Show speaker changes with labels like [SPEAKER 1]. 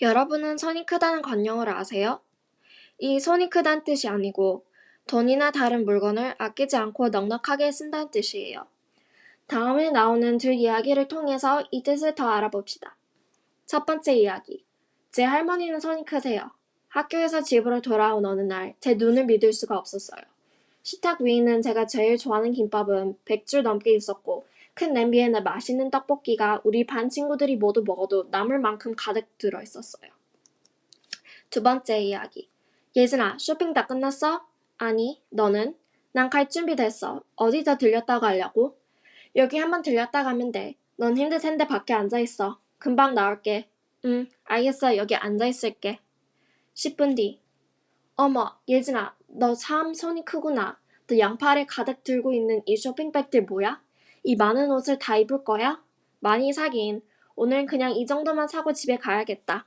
[SPEAKER 1] 여러분은 손이 크다는 관용어를 아세요? 이 손이 크다는 뜻이 아니고 돈이나 다른 물건을 아끼지 않고 넉넉하게 쓴다는 뜻이에요. 다음에 나오는 두 이야기를 통해서 이 뜻을 더 알아봅시다. 첫 번째 이야기. 제 할머니는 손이 크세요. 학교에서 집으로 돌아온 어느 날 제 눈을 믿을 수가 없었어요. 식탁 위에 있는 제가 제일 좋아하는 김밥은 100줄 넘게 있었고 큰 냄비에는 맛있는 떡볶이가 우리 반 친구들이 모두 먹어도 남을 만큼 가득 들어 있었어요. 두 번째 이야기. 예진아, 쇼핑 다 끝났어? 아니, 너는? 난 갈 준비 됐어. 어디다 들렸다 가려고? 여기 한번 들렸다 가면 돼. 넌 힘들 텐데 밖에 앉아 있어. 금방 나올게. 응, 알겠어. 여기 앉아 있을게. 10분 뒤. 어머, 예진아, 너 참 손이 크구나. 너 양팔에 가득 들고 있는 이 쇼핑백들 뭐야? 이 많은 옷을 다 입을 거야? 많이 사긴. 오늘은 그냥 이 정도만 사고 집에 가야겠다.